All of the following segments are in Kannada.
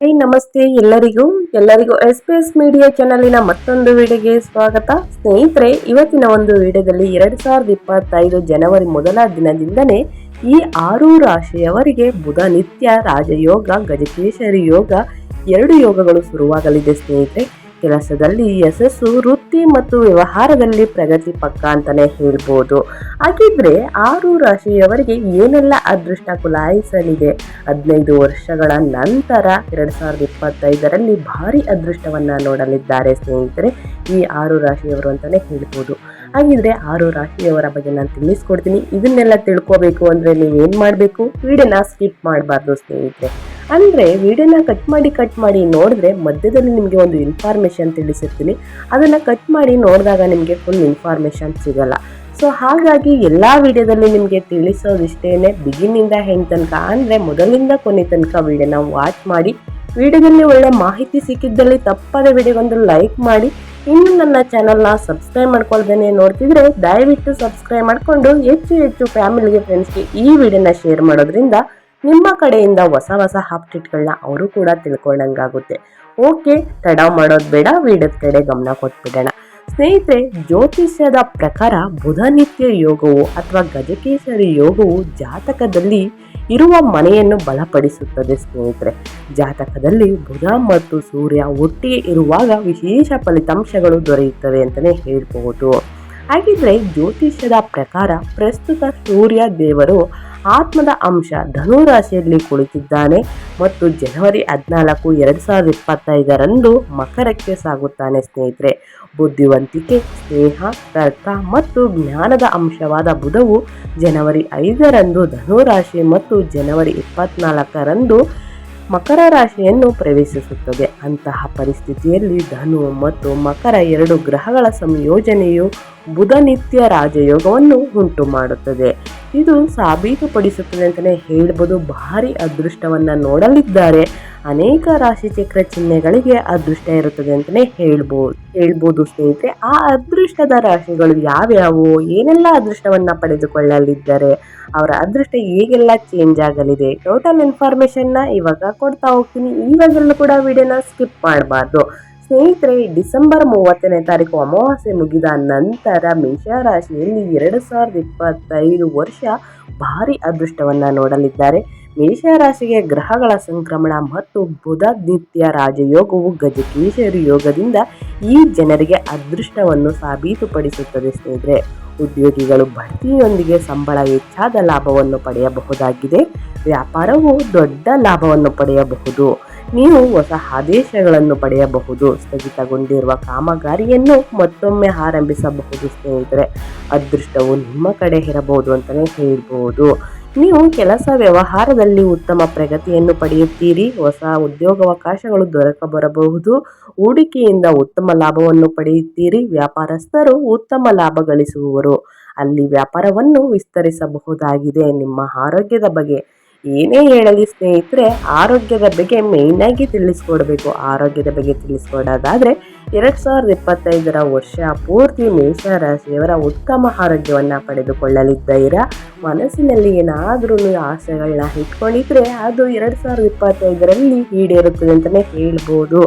ಹೇ, ನಮಸ್ತೆ ಎಲ್ಲರಿಗೂ. ಎಲ್ಲರಿಗೂ ಎಸ್ ಪಿ ಎಸ್ ಮೀಡಿಯಾ ಚಾನಲಿನ ಮತ್ತೊಂದು ವಿಡಿಯೋಗೆ ಸ್ವಾಗತ. ಸ್ನೇಹಿತರೆ, ಇವತ್ತಿನ ಒಂದು ವಿಡಿಯೋದಲ್ಲಿ ಎರಡು ಸಾವಿರದ ಇಪ್ಪತ್ತೈದು ಜನವರಿ ಮೊದಲ ದಿನದಿಂದನೇ ಈ ಆರು ರಾಶಿಯವರಿಗೆ ಬುಧ, ನಿತ್ಯ, ರಾಜಯೋಗ, ಗಜಕೇಶರಿ ಯೋಗ ಎರಡು ಯೋಗಗಳು ಶುರುವಾಗಲಿದೆ ಸ್ನೇಹಿತರೆ. ಕೆಲಸದಲ್ಲಿ ಯಶಸ್ಸು ವೃತ್ತಿ ಮತ್ತು ವ್ಯವಹಾರದಲ್ಲಿ ಪ್ರಗತಿ ಪಕ್ಕ ಅಂತಾನೆ ಹೇಳ್ಬೋದು. ಹಾಗಿದ್ರೆ ಆರು ರಾಶಿಯವರಿಗೆ ಏನೆಲ್ಲ ಅದೃಷ್ಟ ಕುಲಾಯಿಸಲಿದೆ? ಹದಿನೈದು ವರ್ಷಗಳ ನಂತರ ಎರಡು ಸಾವಿರದ ಇಪ್ಪತ್ತೈದರಲ್ಲಿ ಭಾರಿ ಅದೃಷ್ಟವನ್ನ ನೋಡಲಿದ್ದಾರೆ ಸ್ನೇಹಿತರೆ, ಈ ಆರು ರಾಶಿಯವರು ಅಂತಲೇ ಹೇಳ್ಬೋದು. ಹಾಗಿದ್ರೆ ಆರು ರಾಶಿಯವರ ಬಗ್ಗೆ ನಾನು ತಿಳಿಸ್ಕೊಡ್ತೀನಿ. ಇದನ್ನೆಲ್ಲ ತಿಳ್ಕೋಬೇಕು ಅಂದ್ರೆ ನೀವು ಏನ್ ಮಾಡಬೇಕು? ವಿಡಿಯೋನ ಸ್ಕಿಪ್ ಮಾಡಬಾರ್ದು ಸ್ನೇಹಿತರೆ. ಅಂದ್ರೆ ವಿಡಿಯೋನ ಕಟ್ ಮಾಡಿ ಕಟ್ ಮಾಡಿ ನೋಡಿದ್ರೆ ಮಧ್ಯದಲ್ಲಿ ನಿಮಗೆ ಒಂದು ಇನ್ಫಾರ್ಮೇಷನ್ ತಿಳಿಸಿರ್ತೀನಿ. ಅದನ್ನು ಕಟ್ ಮಾಡಿ ನೋಡಿದಾಗ ನಿಮಗೆ ಫುಲ್ ಇನ್ಫಾರ್ಮೇಷನ್ ಸಿಗಲ್ಲ. ಸೊ ಹಾಗಾಗಿ ಎಲ್ಲ ವಿಡಿಯೋದಲ್ಲಿ ನಿಮಗೆ ತಿಳಿಸೋದಿಷ್ಟೇ ಬಿಗಿನಿಂದ ಹೆಂಗೆ ತನಕ. ಅಂದರೆ ಮೊದಲಿಂದ ಕೊನೆ ತನಕ ವಿಡಿಯೋನ ವಾಚ್ ಮಾಡಿ. ವಿಡಿಯೋದಲ್ಲಿ ಒಳ್ಳೆ ಮಾಹಿತಿ ಸಿಕ್ಕಿದ್ದಲ್ಲಿ ತಪ್ಪಾದ ವಿಡಿಯೋಗೊಂದು ಲೈಕ್ ಮಾಡಿ. ಇನ್ನು ನನ್ನ ಚಾನಲ್ನ ಸಬ್ಸ್ಕ್ರೈಬ್ ಮಾಡ್ಕೊಳ್ದೇನೆ ನೋಡ್ತಿದ್ರೆ ದಯವಿಟ್ಟು ಸಬ್ಸ್ಕ್ರೈಬ್ ಮಾಡಿಕೊಂಡು ಹೆಚ್ಚು ಹೆಚ್ಚು ಫ್ಯಾಮಿಲಿಗೆ ಫ್ರೆಂಡ್ಸ್ಗೆ ಈ ವಿಡಿಯೋನ ಶೇರ್ ಮಾಡೋದ್ರಿಂದ ನಿಮ್ಮ ಕಡೆಯಿಂದ ಹೊಸ ಹೊಸ ಅಪ್ಡೇಟ್ಗಳನ್ನ ಅವರು ಕೂಡ ತಿಳ್ಕೊಂಡಂಗಾಗುತ್ತೆ. ಓಕೆ ತಡ ಮಾಡೋದು ಬೇಡ, ವಿಡಿಯೋದ ಕಡೆ ಗಮನ ಕೊಟ್ಬಿಡೋಣ. ಸ್ನೇಹಿತರೆ, ಜ್ಯೋತಿಷ್ಯದ ಪ್ರಕಾರ ಬುಧನಿತ್ಯ ಯೋಗವು ಅಥವಾ ಗಜಕೇಸರಿ ಯೋಗವು ಜಾತಕದಲ್ಲಿ ಇರುವ ಮನೆಯನ್ನು ಬಲಪಡಿಸುತ್ತದೆ ಸ್ನೇಹಿತರೆ. ಜಾತಕದಲ್ಲಿ ಬುಧ ಮತ್ತು ಸೂರ್ಯ ಒಟ್ಟಿಗೆ ಇರುವಾಗ ವಿಶೇಷ ಫಲಿತಾಂಶಗಳು ದೊರೆಯುತ್ತವೆ ಅಂತಲೇ ಹೇಳ್ಬೋದು ಹಾಗಿದ್ರೆ ಜ್ಯೋತಿಷ್ಯದ ಪ್ರಕಾರ ಪ್ರಸ್ತುತ ಸೂರ್ಯ ದೇವರು ಆತ್ಮದ ಅಂಶ ಧನು ರಾಶಿಯಲ್ಲಿ ಕುಳಿತಿದ್ದಾನೆ ಮತ್ತು ಜನವರಿ ಹದಿನಾಲ್ಕು, ಎರಡು ಸಾವಿರದ ಇಪ್ಪತ್ತೈದರಂದು ಮಕರಕ್ಕೆ ಸಾಗುತ್ತಾನೆ ಸ್ನೇಹಿತರೆ. ಬುದ್ಧಿವಂತಿಕೆ, ಸ್ನೇಹ, ತರ್ಕ ಮತ್ತು ಜ್ಞಾನದ ಅಂಶವಾದ ಬುಧವು ಜನವರಿ ಐದರಂದು ಧನು ರಾಶಿ ಮತ್ತು ಜನವರಿ ಇಪ್ಪತ್ನಾಲ್ಕರಂದು ಮಕರ ರಾಶಿಯನ್ನು ಪ್ರವೇಶಿಸುತ್ತದೆ. ಅಂತಹ ಪರಿಸ್ಥಿತಿಯಲ್ಲಿ ಧನು ಮತ್ತು ಮಕರ ಎರಡು ಗ್ರಹಗಳ ಸಂಯೋಜನೆಯು ಬುಧನಿತ್ಯ ರಾಜಯೋಗವನ್ನು ಉಂಟು ಮಾಡುತ್ತದೆ ಇದು ಸಾಬೀತುಪಡಿಸುತ್ತದೆ ಅಂತಲೇ ಹೇಳ್ಬೋದು. ಭಾರಿ ಅದೃಷ್ಟವನ್ನು ನೋಡಲಿದ್ದಾರೆ. ಅನೇಕ ರಾಶಿ ಚಕ್ರ ಚಿಹ್ನೆಗಳಿಗೆ ಅದೃಷ್ಟ ಇರುತ್ತದೆ ಅಂತಲೇ ಹೇಳ್ಬೋದು. ಹೇಳ್ಬೋದು ಸ್ನೇಹಿತರೆ, ಆ ಅದೃಷ್ಟದ ರಾಶಿಗಳು ಯಾವ್ಯಾವು? ಏನೆಲ್ಲ ಅದೃಷ್ಟವನ್ನು ಪಡೆದುಕೊಳ್ಳಲಿದ್ದಾರೆ? ಅವರ ಅದೃಷ್ಟ ಹೇಗೆಲ್ಲ ಚೇಂಜ್ ಆಗಲಿದೆ? ಟೋಟಲ್ ಇನ್ಫಾರ್ಮೇಷನ್ನ ಇವಾಗ ಕೊಡ್ತಾ ಹೋಗ್ತೀನಿ. ಇವಾಗಲೂ ಕೂಡ ವಿಡಿಯೋನ ಸ್ಕಿಪ್ ಮಾಡಬಾರ್ದು. ಸ್ನೇಹಿತರೆ, ಡಿಸೆಂಬರ್ ಮೂವತ್ತನೇ ತಾರೀಕು ಅಮಾವಾಸ್ಯೆ ಮುಗಿದ ನಂತರ ಮೇಷರಾಶಿಯಲ್ಲಿ ಎರಡು ಸಾವಿರದ ಇಪ್ಪತ್ತೈದು ವರ್ಷ ಭಾರಿ ಅದೃಷ್ಟವನ್ನು ನೋಡಲಿದ್ದಾರೆ. ಮೇಷರಾಶಿಗೆ ಗ್ರಹಗಳ ಸಂಕ್ರಮಣ ಮತ್ತು ಬುಧ ನಿತ್ಯ ರಾಜಯೋಗವು ಗಜಕೇಶರಿ ಯೋಗದಿಂದ ಈ ಜನರಿಗೆ ಅದೃಷ್ಟವನ್ನು ಸಾಬೀತುಪಡಿಸುತ್ತದೆ ಸ್ನೇಹಿತರೆ. ಉದ್ಯೋಗಿಗಳು ಬಡ್ತಿಯೊಂದಿಗೆ ಸಂಬಳ ಹೆಚ್ಚಾದ ಲಾಭವನ್ನು ಪಡೆಯಬಹುದಾಗಿದೆ. ವ್ಯಾಪಾರವು ದೊಡ್ಡ ಲಾಭವನ್ನು ಪಡೆಯಬಹುದು. ನೀವು ಹೊಸ ಆದೇಶಗಳನ್ನು ಪಡೆಯಬಹುದು, ಸ್ಥಗಿತಗೊಂಡಿರುವ ಕಾಮಗಾರಿಯನ್ನು ಮತ್ತೊಮ್ಮೆ ಆರಂಭಿಸಬಹುದು ಸ್ನೇಹಿತರೆ. ಅದೃಷ್ಟವು ನಿಮ್ಮ ಕಡೆ ಇರಬಹುದು ಅಂತಲೇ ಹೇಳ್ಬೋದು. ನೀವು ಕೆಲಸ ವ್ಯವಹಾರದಲ್ಲಿ ಉತ್ತಮ ಪ್ರಗತಿಯನ್ನು ಪಡೆಯುತ್ತೀರಿ, ಹೊಸ ಉದ್ಯೋಗಾವಕಾಶಗಳು ದೊರಕಬರಬಹುದು ಹೂಡಿಕೆಯಿಂದ ಉತ್ತಮ ಲಾಭವನ್ನು ಪಡೆಯುತ್ತೀರಿ, ವ್ಯಾಪಾರಸ್ಥರು ಉತ್ತಮ ಲಾಭ ಗಳಿಸುವವರು ಅಲ್ಲಿ ವ್ಯಾಪಾರವನ್ನು ವಿಸ್ತರಿಸಬಹುದಾಗಿದೆ, ನಿಮ್ಮ ಆರೋಗ್ಯದ ಬಗ್ಗೆ ಏನೇ ಹೇಳಲಿ ಸ್ನೇಹಿತರೆ ಆರೋಗ್ಯದ ಬಗ್ಗೆ ಮೇಯ್ನಾಗಿ ತಿಳಿಸ್ಕೊಡ್ಬೇಕು. ಆರೋಗ್ಯದ ಬಗ್ಗೆ ತಿಳಿಸ್ಕೊಡೋದಾದರೆ ಎರಡು ಸಾವಿರದ ಇಪ್ಪತ್ತೈದರ ವರ್ಷ ಪೂರ್ತಿ ಮೇಷರಾಶಿಯವರ ಉತ್ತಮ ಆರೋಗ್ಯವನ್ನು ಪಡೆದುಕೊಳ್ಳಲಿದ್ದೀರಾ? ಮನಸ್ಸಿನಲ್ಲಿ ಏನಾದರೂ ಆಸೆಗಳನ್ನ ಇಟ್ಕೊಂಡಿದ್ರೆ ಅದು ಎರಡು ಸಾವಿರದ ಇಪ್ಪತ್ತೈದರಲ್ಲಿ ಈಡೇರುತ್ತದೆ ಅಂತಲೇ ಹೇಳ್ಬೋದು.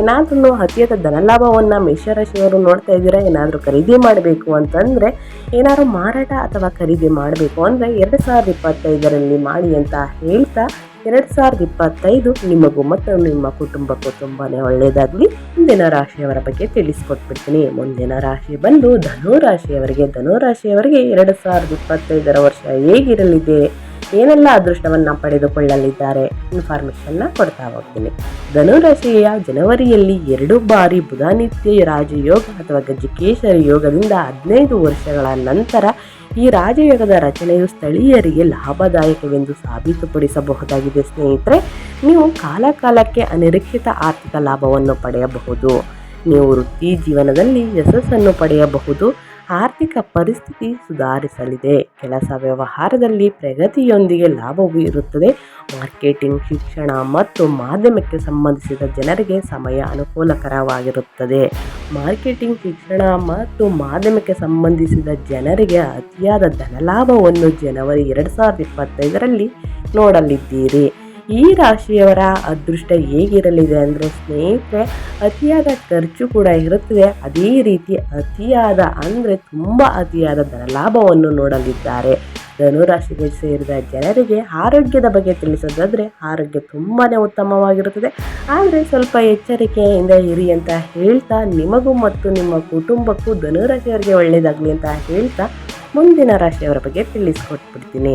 ಏನಾದ್ರೂ ಅತಿಯಾದ ಧನಲಾಭವನ್ನು ಮೇಷರಾಶಿಯವರು ನೋಡ್ತಾ ಇದ್ದೀರಾ? ಏನಾದರೂ ಖರೀದಿ ಮಾಡಬೇಕು ಅಂತಂದರೆ ಏನಾದರೂ ಮಾರಾಟ ಅಥವಾ ಖರೀದಿ ಮಾಡಬೇಕು ಅಂದರೆ ಎರಡು ಸಾವಿರದ ಇಪ್ಪತ್ತೈದರಲ್ಲಿ ಮಾಡಿ ಅಂತ ಹೇಳ್ತಾ ಎರಡು ಸಾವಿರದ ಇಪ್ಪತ್ತೈದು ನಿಮಗೂ ಮತ್ತು ನಿಮ್ಮ ಕುಟುಂಬಕ್ಕೂ ತುಂಬಾ ಒಳ್ಳೆಯದಾಗಲಿ. ಮುಂದಿನ ರಾಶಿಯವರ ಬಗ್ಗೆ ತಿಳಿಸ್ಕೊಟ್ಬಿಡ್ತೀನಿ. ಮುಂದಿನ ರಾಶಿ ಬಂದು ಧನು ರಾಶಿಯವರಿಗೆ ಧನು ರಾಶಿಯವರಿಗೆ ಎರಡು ಸಾವಿರದ ಇಪ್ಪತ್ತೈದರ ವರ್ಷ ಹೇಗಿರಲಿದೆ? ಏನೆಲ್ಲ ಅದೃಷ್ಟವನ್ನ ಪಡೆದುಕೊಳ್ಳಲಿದ್ದಾರೆ? ಇನ್ಫಾರ್ಮೇಶನ್ನ ಕೊಡ್ತಾ ಹೋಗ್ತೀನಿ. ಧನುರಾಶಿಯ ಜನವರಿಯಲ್ಲಿ ಎರಡು ಬಾರಿ ಬುಧಾನಿತ್ಯ ರಾಜಯೋಗ ಅಥವಾ ಗಜಕೇಶರಿ ಯೋಗದಿಂದ ಹದಿನೈದು ವರ್ಷಗಳ ನಂತರ ಈ ರಾಜಯೋಗದ ರಚನೆಯು ಸ್ಥಳೀಯರಿಗೆ ಲಾಭದಾಯಕವೆಂದು ಸಾಬೀತುಪಡಿಸಬಹುದಾಗಿದೆ. ಸ್ನೇಹಿತರೆ, ನೀವು ಕಾಲಕಾಲಕ್ಕೆ ಅನಿರೀಕ್ಷಿತ ಆರ್ಥಿಕ ಲಾಭವನ್ನು ಪಡೆಯಬಹುದು. ನೀವು ವೃತ್ತಿ ಜೀವನದಲ್ಲಿ ಯಶಸ್ಸನ್ನು ಪಡೆಯಬಹುದು. ಆರ್ಥಿಕ ಪರಿಸ್ಥಿತಿ ಸುಧಾರಿಸಲಿದೆ. ಕೆಲಸ ವ್ಯವಹಾರದಲ್ಲಿ ಪ್ರಗತಿಯೊಂದಿಗೆ ಲಾಭವೂ ಇರುತ್ತದೆ. ಮಾರ್ಕೆಟಿಂಗ್, ಶಿಕ್ಷಣ ಮತ್ತು ಮಾಧ್ಯಮಕ್ಕೆ ಸಂಬಂಧಿಸಿದ ಜನರಿಗೆ ಸಮಯ ಅನುಕೂಲಕರವಾಗಿರುತ್ತದೆ. ಮಾರ್ಕೆಟಿಂಗ್, ಶಿಕ್ಷಣ ಮತ್ತು ಮಾಧ್ಯಮಕ್ಕೆ ಸಂಬಂಧಿಸಿದ ಜನರಿಗೆ ಅತಿಯಾದ ಧನಲಾಭವನ್ನು ಜನವರಿ ಎರಡು ಸಾವಿರದ ಇಪ್ಪತ್ತೈದರಲ್ಲಿ ನೋಡಲಿದ್ದೀರಿ. ಈ ರಾಶಿಯವರ ಅದೃಷ್ಟ ಹೇಗಿರಲಿದೆ ಅಂದರೆ ಸ್ನೇಹಿತರೆ, ಅತಿಯಾದ ಖರ್ಚು ಕೂಡ ಇರುತ್ತದೆ. ಅದೇ ರೀತಿ ಅತಿಯಾದ ಅಂದರೆ ತುಂಬ ಅತಿಯಾದ ಧನಲಾಭವನ್ನು ನೋಡಲಿದ್ದಾರೆ. ಧನುರಾಶಿಗೆ ಸೇರಿದ ಜನರಿಗೆ ಆರೋಗ್ಯದ ಬಗ್ಗೆ ತಿಳಿಸೋದಾದರೆ ಆರೋಗ್ಯ ತುಂಬಾ ಉತ್ತಮವಾಗಿರುತ್ತದೆ. ಆದರೆ ಸ್ವಲ್ಪ ಎಚ್ಚರಿಕೆಯಿಂದ ಇರಿ ಅಂತ ಹೇಳ್ತಾ, ನಿಮಗೂ ಮತ್ತು ನಿಮ್ಮ ಕುಟುಂಬಕ್ಕೂ ಧನುರಾಶಿಯವರಿಗೆ ಒಳ್ಳೆಯದಾಗಲಿ ಅಂತ ಹೇಳ್ತಾ, ಮುಂದಿನ ರಾಶಿಯವರ ಬಗ್ಗೆ ತಿಳಿಸ್ಕೊಟ್ಬಿಡ್ತೀನಿ.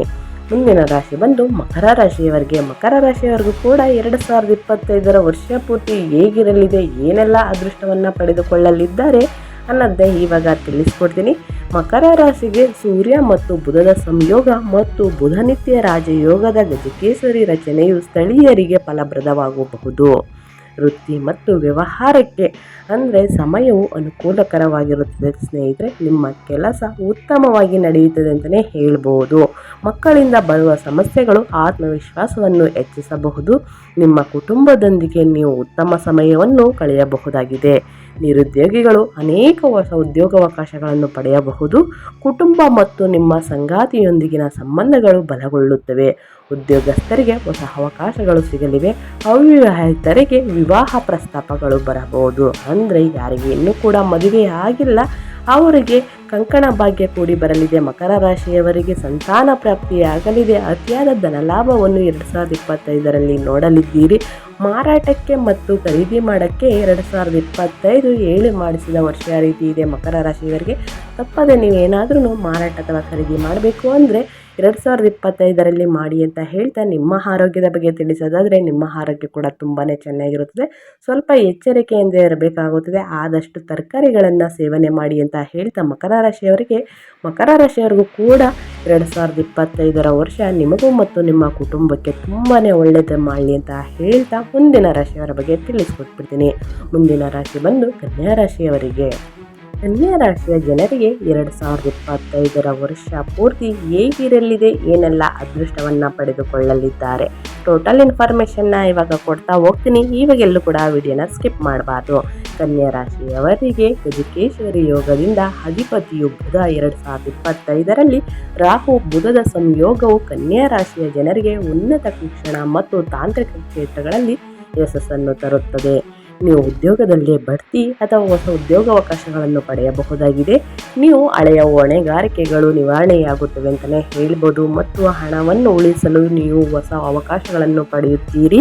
ಮುಂದಿನ ರಾಶಿ ಬಂದು ಮಕರ ರಾಶಿಯವರಿಗೆ. ಮಕರ ರಾಶಿಯವರೆಗೂ ಕೂಡ ಎರಡು ಸಾವಿರದ ಇಪ್ಪತ್ತೈದರ ವರ್ಷ ಪೂರ್ತಿ ಹೇಗಿರಲಿದೆ, ಏನೆಲ್ಲ ಅದೃಷ್ಟವನ್ನು ಪಡೆದುಕೊಳ್ಳಲಿದ್ದಾರೆ ಅನ್ನೋದೇ ಇವಾಗ ತಿಳಿಸ್ಕೊಡ್ತೀನಿ. ಮಕರ ರಾಶಿಗೆ ಸೂರ್ಯ ಮತ್ತು ಬುಧದ ಸಂಯೋಗ ಮತ್ತು ಬುಧನಿತ್ಯ ರಾಜಯೋಗದ ಗಜಕೇಸರಿ ರಚನೆಯು ಸ್ಥಳೀಯರಿಗೆ ಫಲಪ್ರದವಾಗಬಹುದು. ವೃತ್ತಿ ಮತ್ತು ವ್ಯವಹಾರಕ್ಕೆ ಅಂದರೆ ಸಮಯವು ಅನುಕೂಲಕರವಾಗಿರುತ್ತದೆ. ಸ್ನೇಹಿತರೆ, ನಿಮ್ಮ ಕೆಲಸ ಉತ್ತಮವಾಗಿ ನಡೆಯುತ್ತದೆ ಅಂತಲೇ ಹೇಳ್ಬೋದು. ಮಕ್ಕಳಿಂದ ಬರುವ ಸಮಸ್ಯೆಗಳು, ಆತ್ಮವಿಶ್ವಾಸವನ್ನು ಹೆಚ್ಚಿಸಬಹುದು. ನಿಮ್ಮ ಕುಟುಂಬದೊಂದಿಗೆ ನೀವು ಉತ್ತಮ ಸಮಯವನ್ನು ಕಳೆಯಬಹುದಾಗಿದೆ. ನಿರುದ್ಯೋಗಿಗಳು ಅನೇಕ ಹೊಸ ಉದ್ಯೋಗಾವಕಾಶಗಳನ್ನು ಪಡೆಯಬಹುದು. ಕುಟುಂಬ ಮತ್ತು ನಿಮ್ಮ ಸಂಗಾತಿಯೊಂದಿಗಿನ ಸಂಬಂಧಗಳು ಬಲಗೊಳ್ಳುತ್ತವೆ. ಉದ್ಯೋಗಸ್ಥರಿಗೆ ಹೊಸ ಅವಕಾಶಗಳು ಸಿಗಲಿವೆ. ಅವಿವಾಹಿತರಿಗೆ ವಿವಾಹ ಪ್ರಸ್ತಾಪಗಳು ಬರಬಹುದು. ಅಂದರೆ ಯಾರಿಗೆ ಇನ್ನೂ ಕೂಡ ಮದುವೆ ಆಗಿಲ್ಲ. ಅವರಿಗೆ ಕಂಕಣ ಭಾಗ್ಯ ಕೂಡಿ ಬರಲಿದೆ. ಮಕರ ರಾಶಿಯವರಿಗೆ ಸಂತಾನ ಪ್ರಾಪ್ತಿಯಾಗಲಿದೆ. ಅತಿಯಾದ ಧನಲಾಭವನ್ನು ಎರಡು ಸಾವಿರದ ಇಪ್ಪತ್ತೈದರಲ್ಲಿ ನೋಡಲಿದ್ದೀರಿ. ಮಾರಾಟಕ್ಕೆ ಮತ್ತು ಖರೀದಿ ಮಾಡೋಕ್ಕೆ ಎರಡು ಸಾವಿರದ ಇಪ್ಪತ್ತೈದು ಏಳು ಮಾಡಿಸಿದ ವರ್ಷ ರೀತಿ ಇದೆ. ಮಕರ ರಾಶಿಯವರಿಗೆ ತಪ್ಪದೆ ನೀವೇನಾದ್ರೂ ಮಾರಾಟ ಅಥವಾ ಖರೀದಿ ಮಾಡಬೇಕು ಅಂದರೆ ಎರಡು ಸಾವಿರದ ಇಪ್ಪತ್ತೈದರಲ್ಲಿ ಮಾಡಿ ಅಂತ ಹೇಳ್ತಾ ನಿಮ್ಮ ಆರೋಗ್ಯದ ಬಗ್ಗೆ ತಿಳಿಸೋದಾದರೆ ನಿಮ್ಮ ಆರೋಗ್ಯ ಕೂಡ ತುಂಬಾ ಚೆನ್ನಾಗಿರುತ್ತದೆ. ಸ್ವಲ್ಪ ಎಚ್ಚರಿಕೆಯಿಂದ ಇರಬೇಕಾಗುತ್ತದೆ. ಆದಷ್ಟು ತರಕಾರಿಗಳನ್ನು ಸೇವನೆ ಮಾಡಿ ಅಂತ ಹೇಳ್ತಾ ಮಕರ ರಾಶಿಯವರಿಗೆ, ಮಕರ ರಾಶಿಯವರಿಗೂ ಕೂಡ ಎರಡು ಸಾವಿರದ ಇಪ್ಪತ್ತೈದರ ವರ್ಷ ನಿಮಗೂ ಮತ್ತು ನಿಮ್ಮ ಕುಟುಂಬಕ್ಕೆ ತುಂಬಾ ಒಳ್ಳೆಯದು ಮಾಡಲಿ ಅಂತ ಹೇಳ್ತಾ ಮುಂದಿನ ರಾಶಿಯವರ ಬಗ್ಗೆ ತಿಳಿಸ್ಕೊಟ್ಬಿಡ್ತೀನಿ. ಮುಂದಿನ ರಾಶಿ ಬಂದು ಕನ್ಯಾ ರಾಶಿಯವರಿಗೆ. ಕನ್ಯಾ ರಾಶಿಯ ಜನರಿಗೆ ಎರಡು ಸಾವಿರದ ಇಪ್ಪತ್ತೈದರ ವರ್ಷ ಪೂರ್ತಿ ಹೇಗಿರಲಿದೆ ಏನೆಲ್ಲ ಅದೃಷ್ಟವನ್ನು ಪಡೆದುಕೊಳ್ಳಲಿದ್ದಾರೆ? ಟೋಟಲ್ ಇನ್ಫಾರ್ಮೇಷನ್ನ ಇವಾಗ ಕೊಡ್ತಾ ಹೋಗ್ತೀನಿ. ಇವಾಗೆಲ್ಲೂ ಕೂಡ ವಿಡಿಯೋನ ಸ್ಕಿಪ್ ಮಾಡಬಾರ್ದು. ಕನ್ಯಾ ರಾಶಿಯವರಿಗೆ ಗಜಕೇಶ್ವರಿ ಯೋಗದಿಂದ ಅಧಿಪತಿಯು ಬುಧ ಎರಡು ಸಾವಿರದ ಇಪ್ಪತ್ತೈದರಲ್ಲಿ ರಾಹು ಬುಧದ ಸಂಯೋಗವು ಕನ್ಯಾ ರಾಶಿಯ ಜನರಿಗೆ ಉನ್ನತ ಶಿಕ್ಷಣ ಮತ್ತು ತಾಂತ್ರಿಕ ಕ್ಷೇತ್ರಗಳಲ್ಲಿ ಯಶಸ್ಸನ್ನು ತರುತ್ತದೆ. ನೀವು ಉದ್ಯೋಗದಲ್ಲಿ ಬಡ್ತಿ ಅಥವಾ ಹೊಸ ಉದ್ಯೋಗಾವಕಾಶಗಳನ್ನು ಪಡೆಯಬಹುದಾಗಿದೆ. ನೀವು ಹಳೆಯ ಹೊಣೆಗಾರಿಕೆಗಳು ನಿವಾರಣೆಯಾಗುತ್ತವೆ ಅಂತಲೇ ಹೇಳ್ಬೋದು. ಮತ್ತು ಹಣವನ್ನು ಉಳಿಸಲು ನೀವು ಹೊಸ ಅವಕಾಶಗಳನ್ನು ಪಡೆಯುತ್ತೀರಿ.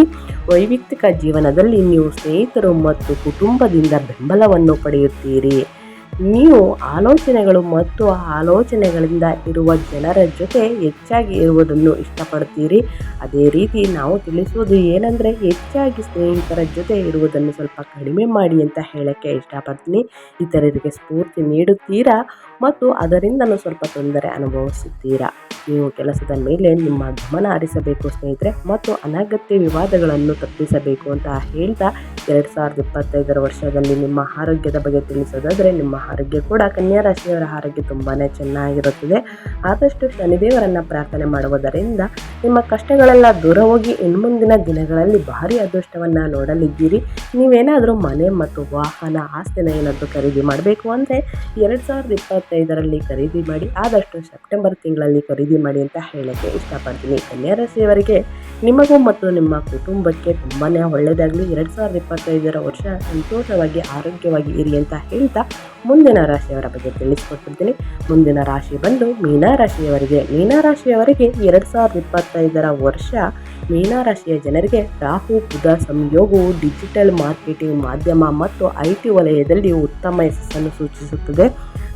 ವೈಯಕ್ತಿಕ ಜೀವನದಲ್ಲಿ ನೀವು ಸ್ನೇಹಿತರು ಮತ್ತು ಕುಟುಂಬದಿಂದ ಬೆಂಬಲವನ್ನು ಪಡೆಯುತ್ತೀರಿ. ನೀವು ಆಲೋಚನೆಗಳು ಮತ್ತು ಆಲೋಚನೆಗಳಿಂದ ಇರುವ ಜನರ ಜೊತೆ ಹೆಚ್ಚಾಗಿ ಇರುವುದನ್ನು ಇಷ್ಟಪಡ್ತೀರಿ. ಅದೇ ರೀತಿ ನಾವು ತಿಳಿಸುವುದು ಏನಂದರೆ ಹೆಚ್ಚಾಗಿ ಸ್ನೇಹಿತರ ಜೊತೆ ಇರುವುದನ್ನು ಸ್ವಲ್ಪ ಕಡಿಮೆ ಮಾಡಿ ಅಂತ ಹೇಳೋಕ್ಕೆ ಇಷ್ಟಪಡ್ತೀನಿ. ಇತರರಿಗೆ ಸ್ಫೂರ್ತಿ ನೀಡುತ್ತೀರಾ? ಮತ್ತು ಅದರಿಂದಲೂ ಸ್ವಲ್ಪ ತೊಂದರೆ ಅನುಭವಿಸುತ್ತೀರಾ? ನೀವು ಕೆಲಸದ ಮೇಲೆ ನಿಮ್ಮ ಗಮನ ಹರಿಸಬೇಕು ಸ್ನೇಹಿತರೆ ಮತ್ತು ಅನಗತ್ಯ ವಿವಾದಗಳನ್ನು ತಪ್ಪಿಸಬೇಕು ಅಂತ ಹೇಳ್ತಾ ಎರಡು ಸಾವಿರದ ಇಪ್ಪತ್ತೈದರ ವರ್ಷದಲ್ಲಿ ನಿಮ್ಮ ಆರೋಗ್ಯದ ಬಗ್ಗೆ ತಿಳಿಸೋದಾದರೆ ನಿಮ್ಮ ಆರೋಗ್ಯ ಕೂಡ ಕನ್ಯಾ ರಾಶಿಯವರ ಆರೋಗ್ಯ ತುಂಬಾ ಚೆನ್ನಾಗಿರುತ್ತದೆ. ಆದಷ್ಟು ಶನಿದೇವರನ್ನು ಪ್ರಾರ್ಥನೆ ಮಾಡುವುದರಿಂದ ನಿಮ್ಮ ಕಷ್ಟಗಳೆಲ್ಲ ದೂರ ಹೋಗಿ ಇನ್ಮುಂದಿನ ದಿನಗಳಲ್ಲಿ ಭಾರಿ ಅದೃಷ್ಟವನ್ನು ನೋಡಲಿದ್ದೀರಿ. ನೀವೇನಾದರೂ ಮನೆ ಮತ್ತು ವಾಹನ ಆಸ್ತಿನ ಏನಾದರೂ ಖರೀದಿ ಮಾಡಬೇಕು ಅಂದರೆ ಎರಡು ಸಾವಿರದ ಇಪ್ಪತ್ತೈದರಲ್ಲಿ ಖರೀದಿ ಮಾಡಿ, ಆದಷ್ಟು ಸೆಪ್ಟೆಂಬರ್ ತಿಂಗಳಲ್ಲಿ ಖರೀದಿ ಮಾಡಿ ಅಂತ ಹೇಳೋಕ್ಕೆ ಇಷ್ಟಪಡ್ತೀನಿ. ಕನ್ಯಾ ರಾಶಿಯವರಿಗೆ ನಿಮಗೂ ಮತ್ತು ನಿಮ್ಮ ಕುಟುಂಬಕ್ಕೆ ತುಂಬಾ ಒಳ್ಳೆಯದಾಗಲಿ. ಎರಡು ಸಾವಿರದ ಇಪ್ಪತ್ತೈದರ ವರ್ಷ ಸಂತೋಷವಾಗಿ, ಆರೋಗ್ಯವಾಗಿ ಇರಿ ಅಂತ ಹೇಳ್ತಾ ಮುಂದಿನ ರಾಶಿಯವರ ಬಗ್ಗೆ ತಿಳಿಸ್ಕೊಟ್ಟಿರ್ತೀನಿ. ಮುಂದಿನ ರಾಶಿ ಬಂದು ಮೀನಾ ರಾಶಿಯವರಿಗೆ ಎರಡು ಸಾವಿರದ ಇಪ್ಪತ್ತೈದರ ವರ್ಷ ಮೀನಾ ರಾಶಿಯ ಜನರಿಗೆ ರಾಹು, ಬುಧ, ಸಂಯೋಗವು ಡಿಜಿಟಲ್ ಮಾರ್ಕೆಟಿಂಗ್ ಮಾಧ್ಯಮ ಮತ್ತು ಐ ಟಿ ವಲಯದಲ್ಲಿ ಉತ್ತಮ ಯಶಸ್ಸನ್ನು ಸೂಚಿಸುತ್ತದೆ.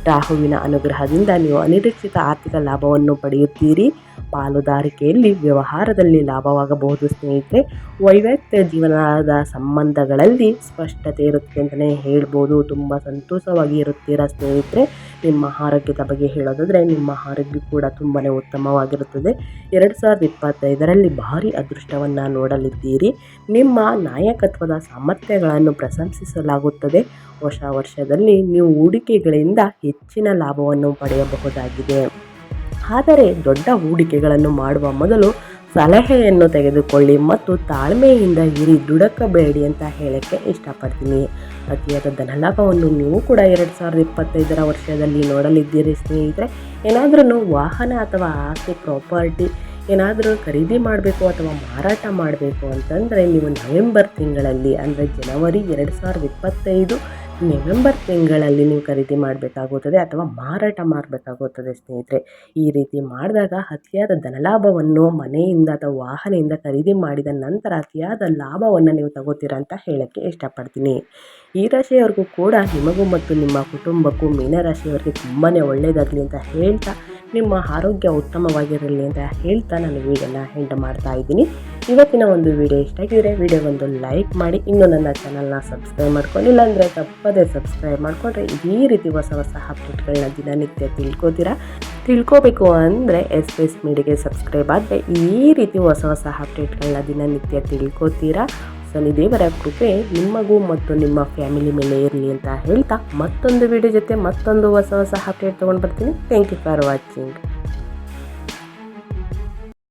ರಾಹುವಿನ ಅನುಗ್ರಹದಿಂದ ನೀವು ಅನಿರೀಕ್ಷಿತ ಆರ್ಥಿಕ ಲಾಭವನ್ನು ಪಡೆಯುತ್ತೀರಿ. ಪಾಲುದಾರಿಕೆಯಲ್ಲಿ ವ್ಯವಹಾರದಲ್ಲಿ ಲಾಭವಾಗಬಹುದು ಸ್ನೇಹಿತರೆ. ವೈವಾಹಿಕ ಜೀವನದ ಸಂಬಂಧಗಳಲ್ಲಿ ಸ್ಪಷ್ಟತೆ ಇರುತ್ತೆ ಅಂತಲೇ ಹೇಳ್ಬೋದು. ತುಂಬ ಸಂತೋಷವಾಗಿ ಇರುತ್ತೀರಾ ಸ್ನೇಹಿತರೆ? ನಿಮ್ಮ ಆರೋಗ್ಯದ ಬಗ್ಗೆ ಹೇಳೋದಾದರೆ ನಿಮ್ಮ ಆರೋಗ್ಯ ಕೂಡ ತುಂಬಾ ಉತ್ತಮವಾಗಿರುತ್ತದೆ. ಎರಡು ಸಾವಿರದ ಇಪ್ಪತ್ತೈದರಲ್ಲಿ ಭಾರಿ ಅದೃಷ್ಟವನ್ನು ನೋಡಲಿದ್ದೀರಿ. ನಿಮ್ಮ ನಾಯಕತ್ವದ ಸಾಮರ್ಥ್ಯಗಳನ್ನು ಪ್ರಶಂಸಿಸಲಾಗುತ್ತದೆ. ಹೊಸ ವರ್ಷದಲ್ಲಿ ನೀವು ಹೂಡಿಕೆಗಳಿಂದ ಹೆಚ್ಚಿನ ಲಾಭವನ್ನು ಪಡೆಯಬಹುದಾಗಿದೆ. ಆದರೆ ದೊಡ್ಡ ಹೂಡಿಕೆಗಳನ್ನು ಮಾಡುವ ಮೊದಲು ಸಲಹೆಯನ್ನು ತೆಗೆದುಕೊಳ್ಳಿ ಮತ್ತು ತಾಳ್ಮೆಯಿಂದ ಇರಿ, ದುಡಕಬೇಡಿ ಅಂತ ಹೇಳೋಕ್ಕೆ ಇಷ್ಟಪಡ್ತೀನಿ. ಅತಿಯಾದ ಧನಲಾಭವನ್ನು ನೀವು ಕೂಡ ಎರಡು ಸಾವಿರದ ಇಪ್ಪತ್ತೈದರ ವರ್ಷದಲ್ಲಿ ನೋಡಲಿದ್ದೀರಿ ಸ್ನೇಹಿತರೆ. ಏನಾದ್ರೂ ವಾಹನ ಅಥವಾ ಆಸ್ತಿ, ಪ್ರಾಪರ್ಟಿ ಏನಾದರೂ ಖರೀದಿ ಮಾಡಬೇಕು ಅಥವಾ ಮಾರಾಟ ಮಾಡಬೇಕು ಅಂತಂದರೆ ನೀವು ನವೆಂಬರ್ ತಿಂಗಳಲ್ಲಿ, ಅಂದರೆ ಜನವರಿ ಎರಡು ಸಾವಿರದ ಇಪ್ಪತ್ತೈದು ನವೆಂಬರ್ ತಿಂಗಳಲ್ಲಿ ನೀವು ಖರೀದಿ ಮಾಡಬೇಕಾಗುತ್ತದೆ ಅಥವಾ ಮಾರಾಟ ಮಾಡಬೇಕಾಗುತ್ತದೆ, ಸ್ನೇಹಿತರೆ. ಈ ರೀತಿ ಮಾಡಿದಾಗ ಅತಿಯಾದ ಧನಲಾಭವನ್ನು ಮನೆಯಿಂದ ಅಥವಾ ವಾಹನದಿಂದ ಖರೀದಿ ಮಾಡಿದ ನಂತರ ಅತಿಯಾದ ಲಾಭವನ್ನು ನೀವು ತಗೋತೀರ ಅಂತ ಹೇಳೋಕ್ಕೆ ಇಷ್ಟಪಡ್ತೀನಿ. ಈ ರಾಶಿಯವರಿಗೂ ಕೂಡ ನಿಮಗೂ ಮತ್ತು ನಿಮ್ಮ ಕುಟುಂಬಕ್ಕೂ ಮೀನರಾಶಿಯವರಿಗೆ ತುಂಬಾ ಒಳ್ಳೆಯದಾಗಲಿ ಅಂತ ಹೇಳ್ತಾ ನಿಮ್ಮ ಆರೋಗ್ಯ ಉತ್ತಮವಾಗಿರಲಿ ಅಂತ ಹೇಳ್ತಾ ನಾನು ವೀಡಿಯೋನ ಹೆಂಡ್ ಮಾಡ್ತಾ ಇದ್ದೀನಿ. ಇವತ್ತಿನ ಒಂದು ವಿಡಿಯೋ ಇಷ್ಟ ಆಗಿದ್ರೆ ವಿಡಿಯೋ ಒಂದು ಲೈಕ್ ಮಾಡಿ. ಇನ್ನೂ ನನ್ನ ಚಾನಲ್ನ ಸಬ್ಸ್ಕ್ರೈಬ್ ಮಾಡ್ಕೊಳ್ಳಿ ಇಲ್ಲಾಂದರೆ ತಪ್ಪದೇ ಸಬ್ಸ್ಕ್ರೈಬ್ ಮಾಡಿಕೊಂಡ್ರೆ ಇದೇ ರೀತಿ ಹೊಸ ಹೊಸ ಅಪ್ಡೇಟ್ಗಳನ್ನ ದಿನನಿತ್ಯ ತಿಳ್ಕೊತೀರಾ? ತಿಳ್ಕೋಬೇಕು ಅಂದರೆ ಎಸ್ ಎಸ್ ಮೀಡಿಯಾಗೆ ಸಬ್ಸ್ಕ್ರೈಬ್ ಆದರೆ ಈ ರೀತಿ ಹೊಸ ಹೊಸ ಅಪ್ಡೇಟ್ಗಳನ್ನ ದಿನನಿತ್ಯ ತಿಳ್ಕೊತೀರಾ? ಶನಿ ದೇವರ ಕೃಪೆ ನಿಮಗೂ ಮತ್ತು ನಿಮ್ಮ ಫ್ಯಾಮಿಲಿ ಮೇಲೆ ಇರಲಿ ಅಂತ ಹೇಳ್ತಾ ಮತ್ತೊಂದು ವಿಡಿಯೋ ಜೊತೆ ಮತ್ತೊಂದು ಹೊಸ ಹೊಸ ಅಪ್ಡೇಟ್ ತೊಗೊಂಡು ಬರ್ತೀನಿ. Thank you for watching